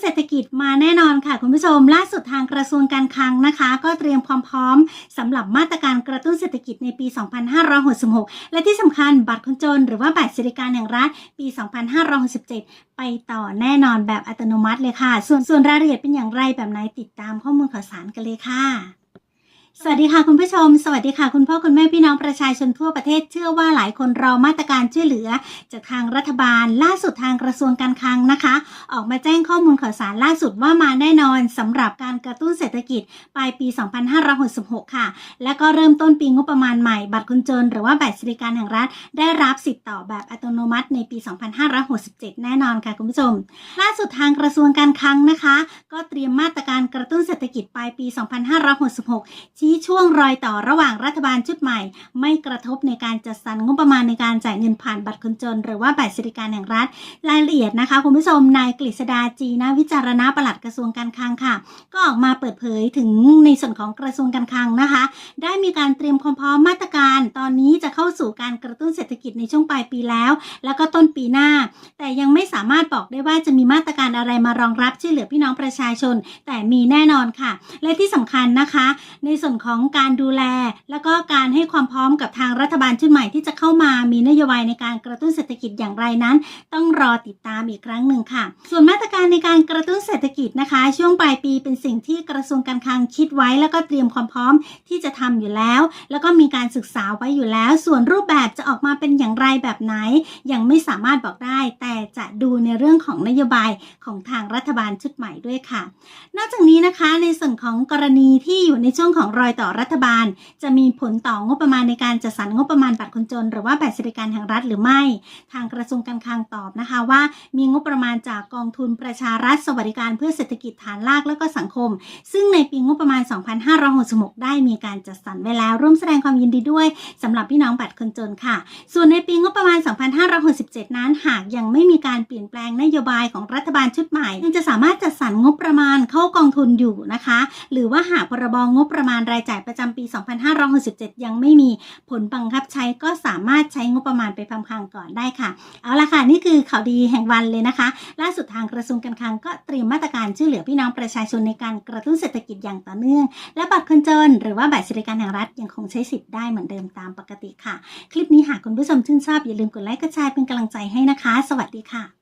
เศรษฐกิจมาแน่นอนค่ะ คุณผู้ชม ล่าสุดทางกระทรวงการคลังนะคะ ก็เตรียมความพร้อมสำหรับมาตรการกระตุ้นเศรษฐกิจในปี 2566 และที่สำคัญบัตรคนจน หรือว่าบัตรสวัสดิการแห่งรัฐปี 2567 ไปต่อแน่นอนแบบอัตโนมัติเลยค่ะ ส่วนส่วนรายละเอียดเป็นอย่างไรแบบไหนติดตามข้อมูลข่าวสารกันเลยค่ะ ดีค่ะคุณผู้ชม สวัสดีค่ะคุณพ่อคุณแม่พี่น้องประชาชนทั่วประเทศเชื่อว่าหลายคนรอมาตรการช่วยเหลือ จากทางรัฐบาลล่าสุดทางกระทรวงการคลังนะคะ ออกมาแจ้งข้อมูลข่าวสารล่าสุดว่ามาแน่นอนสำหรับการกระตุ้นเศรษฐกิจปลายปี 2566 ค่ะ และก็เริ่มต้นปีงบประมาณใหม่บัตรคนจน หรือว่าบัตรสวัสดิการแห่งรัฐ ได้รับสิทธิ์ต่อแบบอัตโนมัติในปี 2567 แน่นอนค่ะคุณผู้ชม ล่าสุดทางกระทรวงการคลังนะคะ ก็เตรียมมาตรการกระตุ้นเศรษฐกิจปลายปี 2566 ชี้ช่วงรอยต่อระหว่างรัฐบาลชุดใหม่ ไม่กระทบในการจัดสรรงบประมาณในการจ่ายเงินผ่านบัตรคนจน หรือว่าบัตรสวัสดิการแห่งรัฐ รายละเอียดนะคะคุณผู้ชมนายกฤษดาจีนะวิจารณะปลัดกระทรวงการคลังค่ะ ก็ออกมาเปิดเผยถึงในส่วนของกระทรวงการคลังนะคะ ได้มีการเตรียมความพร้อมมาตร การ ตอนนี้จะเข้าสู่การกระตุ้นเศรษฐกิจในช่วงปลายปีแล้ว แล้วก็ต้นปีหน้า แต่ยังไม่สามารถบอกได้ว่าจะมีมาตรการอะไรมารองรับช่วยเหลือพี่น้องประชาชน แต่มีแน่นอนค่ะ และที่สำคัญนะคะ ในส่วนของการดูแล แล้วก็การให้ความพร้อมกับทางรัฐบาลชุดใหม่ที่จะเข้ามามีนโยบายในการกระตุ้นเศรษฐกิจอย่างไรนั้น ต้องรอติดตามอีกครั้งหนึ่งค่ะ ส่วนมาตรการในการกระตุ้นเศรษฐกิจนะคะ ช่วงปลายปีเป็นสิ่งที่กระทรวงการคลังคิดไว้ แล้วก็เตรียมความพร้อมที่จะทำอยู่แล้ว แล้วก็มีการศึกษาไว้อยู่แล้ว ส่วนรูปแบบจะออกมาเป็นอย่างไรแบบไหน ยังไม่สามารถบอกได้ แต่จะดูในเรื่องของนโยบายของทางรัฐบาลชุดใหม่ด้วยค่ะ นอกจากนี้นะคะในส่วนของกรณีที่อยู่ในช่วงของรอยต่อรัฐบาล จะมีผลต่องบประมาณในการจัดสรรงบประมาณบัตรคนจน หรือว่าบัตรสวัสดิการแห่งรัฐหรือไม่ ทางกระทรวงการคลังตอบนะคะว่า มีงบประมาณจากกองทุนประชารัฐสวัสดิการเพื่อเศรษฐกิจฐานรากและก็สังคม ซึ่งในปีงบประมาณ 2566 ได้มีการจัดสรรไว้แล้วร่วมแสดงความยินดีด้วยสำหรับพี่น้องบัตรคนจนค่ะ ส่วนในปีงบประมาณ 2567 นั้น หากยังไม่มีการเปลี่ยนแปลงนโยบายของรัฐบาลชุดใหม่ ยังจะสามารถจัดสรรงบประมาณเข้ากองทุนอยู่นะคะ หรือว่าหากพรบงบประมาณรายจ่ายประจำปี 2567 ยังไม่มีผลบังคับใช้ก็สามารถใช้งบประมาณไปพังๆก่อนได้ค่ะ เอาละค่ะนี่คือข่าวดีแห่งวันเลยนะคะ ล่าสุดทางกระทรวงการคลังก็เตรียมมาตรการช่วยเหลือพี่น้องประชาชนในการกระตุ้นเศรษฐกิจอย่างต่อเนื่อง และบัตรคนจน หรือว่าบัตรสวัสดิการแห่งรัฐยังคงใช้สิทธิ์ได้เหมือนเดิมตามปกติค่ะ คลิปนี้หากคุณผู้ชมชื่นชอบอย่าลืมกดไลค์กดแชร์เป็นกำลังใจให้นะคะ สวัสดีค่ะ